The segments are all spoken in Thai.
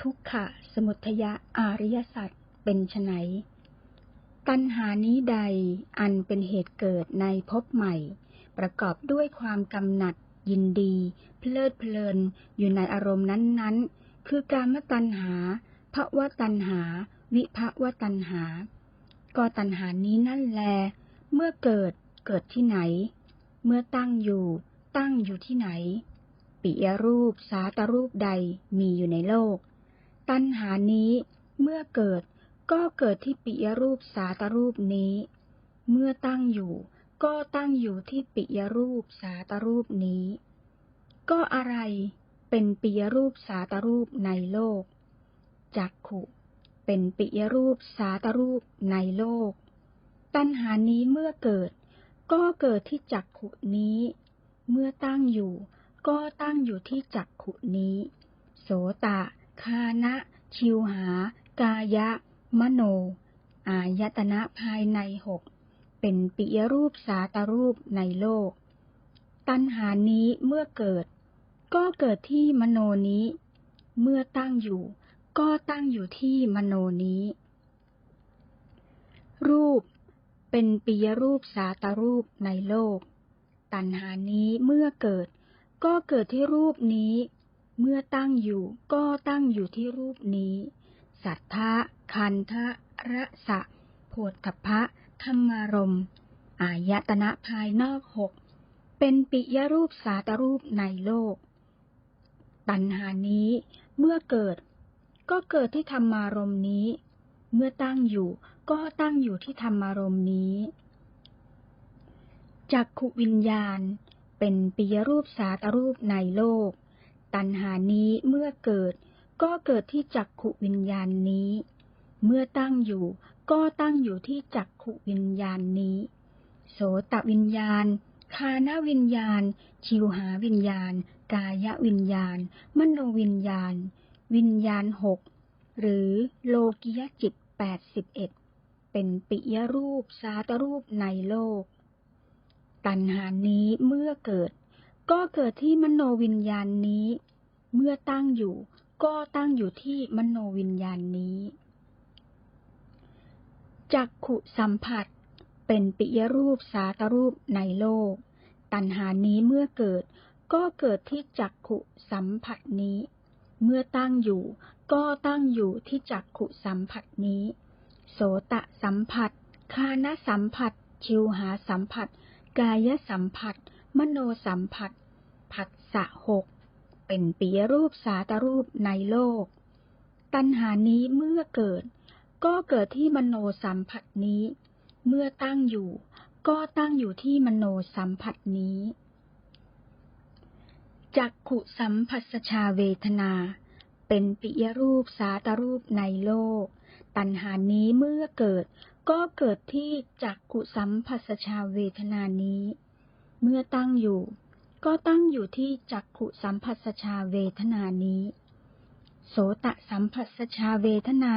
ทุกขะสมุทยะอริยสัจเป็นไฉนตัณหานี้ใดอันเป็นเหตุเกิดในภพใหม่ ประกอบด้วยความกำหนัดยินดี เพลิดเพลินอยู่ในอารมณ์นั้นๆ คือการมตัณหาภวะตัณหา วิภวะตัณหา ก็ตัณหานี้นั่นแล เมื่อเกิดเกิดที่ไหน เมื่อตั้งอยู่ ตั้งอยู่ที่ไหน ปิยรูปสาตรูปใดมีอยู่ในโลก ตัณหานี้เมื่อเกิดก็เกิดที่ปิยรูปสาตรูปนี้ เมื่อตั้งอยู่ ก็ตั้งอยู่ที่ปิยรูปสาตรูปนี้ ก็อะไรเป็นปิยรูปสาตรูปในโลก จักขุ เป็นปิยรูปสาตรูปในโลก ตัณหานี้เมื่อเกิด ก็เกิดที่จักขุนี้ เมื่อตั้งอยู่ ก็ตั้งอยู่ที่จักขุนี้ โสตะ คานะชิวหา กายะ มโน อายตนะภายในหก เป็นปิยรูปสาตรูปในโลก ตัณหานี้เมื่อเกิด ก็เกิดที่มโนนี้ เมื่อตั้งอยู่ ก็ตั้งอยู่ที่มโนนี้ รูป เป็นปิยรูปสาตรูปในโลก ตัณหานี้เมื่อเกิด ก็เกิดที่รูปนี้ เมื่อตั้งอยู่ก็ตั้งอยู่ที่รูปนี้ สัทธะ คันทะระสะโพธพะ ธรรมารม อายตนะภายนอกหก เป็นปิยรูปสาตรูปในโลก ตัณหานี้เมื่อเกิด ก็เกิดที่ธรรมารมนี้ เมื่อตั้งอยู่ก็ตั้งอยู่ที่ธรรมารมนี้ จักขุวิญญาณ เป็นปิยรูปสาตรูปในโลก ตัณหานี้เมื่อเกิด ก็เกิดที่จักขุวิญญาณนี้ เมื่อตั้งอยู่ ก็ตั้งอยู่ที่จักขุวิญญาณนี้ โสตวิญญาณ คานาวิญญาณ ชิวหาวิญญาณ กายวิญญาณ มโนวิญญาณ วิญญาณหก หรือโลกิยจิตแปดสิบเอ็ด เป็นปิยรูปสาตรูปในโลก ตัณหานี้เมื่อเกิดก็เกิดที่มโนวิญญาณนี้ เมื่อตั้งอยู่ ก็ตั้งอยู่ที่มโนวิญญาณนี้จักขุสัมผัส เป็นปิยรูปสาตรูปในโลก ตัณหานี้เมื่อเกิด ก็เกิดที่จักขุสัมผัสนี้ เมื่อตั้งอยู่ ก็ตั้งอยู่ที่จักขุสัมผัสนี้ โสตะสัมผัส คานะสัมผัส ชิวหาสัมผัส กายสัมผัส มโนสัมผัส ผัสสะหก เป็นปิยรูปสาตรูปในโลก ตัณหานี้เมื่อเกิด ก็เกิดที่มโนสัมผัสนี้ เมื่อตั้งอยู่ ก็ตั้งอยู่ที่มโนสัมผัสนี้จักขุสัมผัสชาเวทนา เป็นปิยรูปสาตรูปในโลก ตัณหานี้เมื่อเกิด ก็เกิดที่จักขุสัมผัสชาเวทนานี้ เมื่อตั้งอยู่ ก็ตั้งอยู่ที่จักขุสัมผัสชาเวทนานี้ โสตสัมผัสชาเวทนา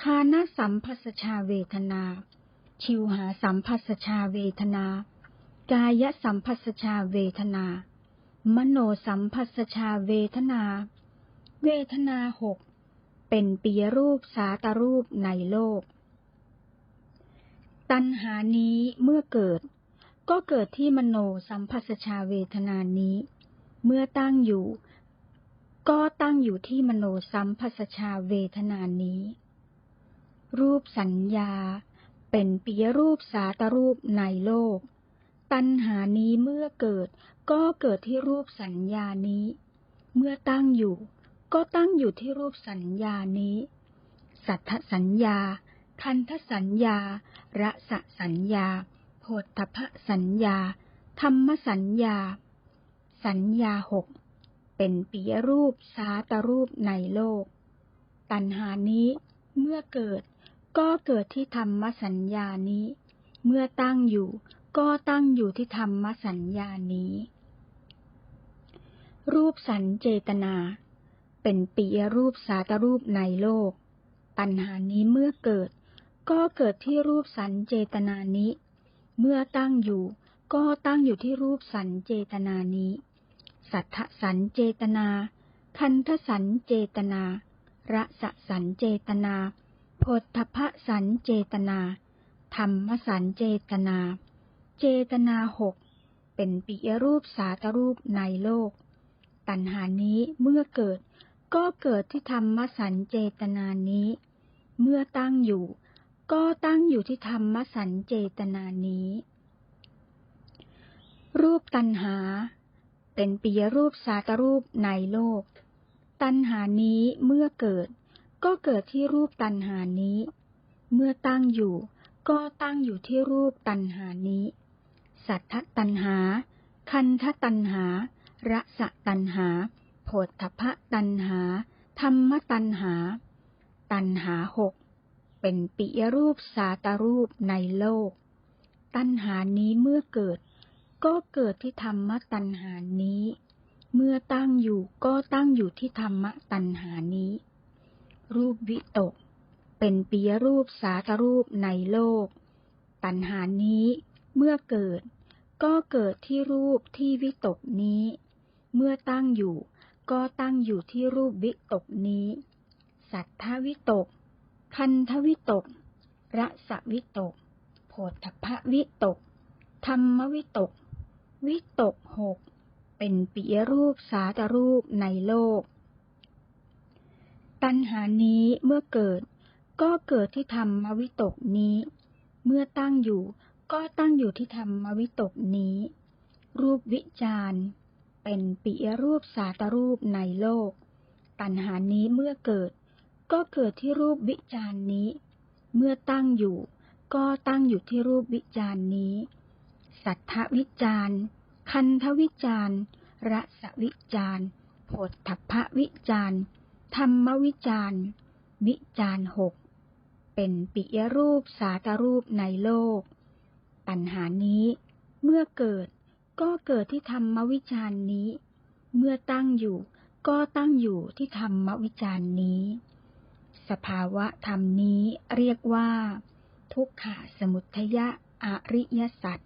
คานสัมพัสชาเวทนา ชิวหาสัมพัสชาเวทนา กายสัมพัสชาเวทนา มโนสัมพัสชาเวทนา เวทนาหกเป็นปียรูปสาตรูปในโลก ตัณหานี้เมื่อเกิด ก็เกิดที่มโนสัมพัสชาเวทนานี้ เมื่อตั้งอยู่ ก็ตั้งอยู่ที่มโนสัมพัสชาเวทนานี้ รูปสัญญา เป็นปิยรูปสาตรูปในโลก ตัณหานี้เมื่อเกิด ก็เกิดที่รูปสัญญานี้ เมื่อตั้งอยู่ ก็ตั้งอยู่ที่รูปสัญญานี้ สัทธสัญญา คันทสัญญาระสะสัญญา โพธพสัญญา ธรรมสัญญา สัญญาหก เป็นปิยรูปสาตรูปในโลก ตัณหานี้เมื่อเกิดก็เกิดที่ธรรมสัญญานี้ เมื่อตั้งอยู่ก็ตั้งอยู่ที่ธรรมสัญญานี้ รูปสัญเจตนา เป็นปียรูปสาตรูปในโลกปัญหานี้เมื่อเกิด ก็เกิดที่รูปสัญเจตนานี้ เมื่อตั้งอยู่ ก็ตั้งอยู่ที่รูปสัญเจตนานี้ สัทธสัญเจตนา คันทสัญเจตนา ระสสันเจตนาโพธพสันเจตนา ธรรมสันเจตนา เจตนาหก เป็นปิยรูปสาตรูปในโลก ตัณหานี้เมื่อเกิดก็เกิดที่ธรรมสันเจตนานี้ เมื่อตั้งอยู่ ก็ตั้งอยู่ที่ธรรมสันเจตนานี้ รูปตัณหา เป็นปิยรูปสาตรูปในโลก ตัณหานี้เมื่อเกิด ก็เกิดที่รูปตัณหานี้ เมื่อตั้งอยู่ ก็ตั้งอยู่ที่รูปตัณหานี้ สัทธตัณหา คันธตัณหา ระสะตัณหาโผฏฐพะตัณหา ธรรมตัณหา ตัณหาหก เป็นปิยรูปสาตรูปในโลก ตัณหานี้เมื่อเกิด ก็เกิดที่ธรรมตัณหานี้ เมื่อตั้งอยู่ก็ตั้งอยู่ที่ธรรมตัณหานี้ รูปวิตก เป็นปิยรูปสาตรูปในโลก ตัณหานี้เมื่อเกิด ก็เกิดที่รูปที่วิตกนี้ เมื่อตั้งอยู่ก็ตั้งอยู่ที่รูปวิตกนี้ สัทธวิตก คันทวิตก ระสวิตก โพธพวิตก ธรรมวิตก วิตกหก เป็นปิยรูปสาตรูปในโลก ตัณหานี้เมื่อเกิด ก็เกิดที่ธรรมวิตกนี้ เมื่อตั้งอยู่ ก็ตั้งอยู่ที่ธรรมวิตกนี้ รูปวิจารเป็นปิยรูปสาตรูปในโลก ตัณหานี้เมื่อเกิด ก็เกิดที่รูปวิจารนี้ เมื่อตั้งอยู่ ก็ตั้งอยู่ที่รูปวิจารนี้ สัทธวิจารคันทวิจารรสวิจารโพธพวิจารธรรมวิจารวิจารหก เป็นปิยรูปสาตรูปในโลกตัณหานี้เมื่อเกิดก็เกิดที่ธรรมวิจารณ์นี้ เมื่อตั้งอยู่ก็ตั้งอยู่ที่ธรรมวิจารณ์นี้ สภาวะธรรมนี้เรียกว่า ทุกขสมุทยะอริยสัจ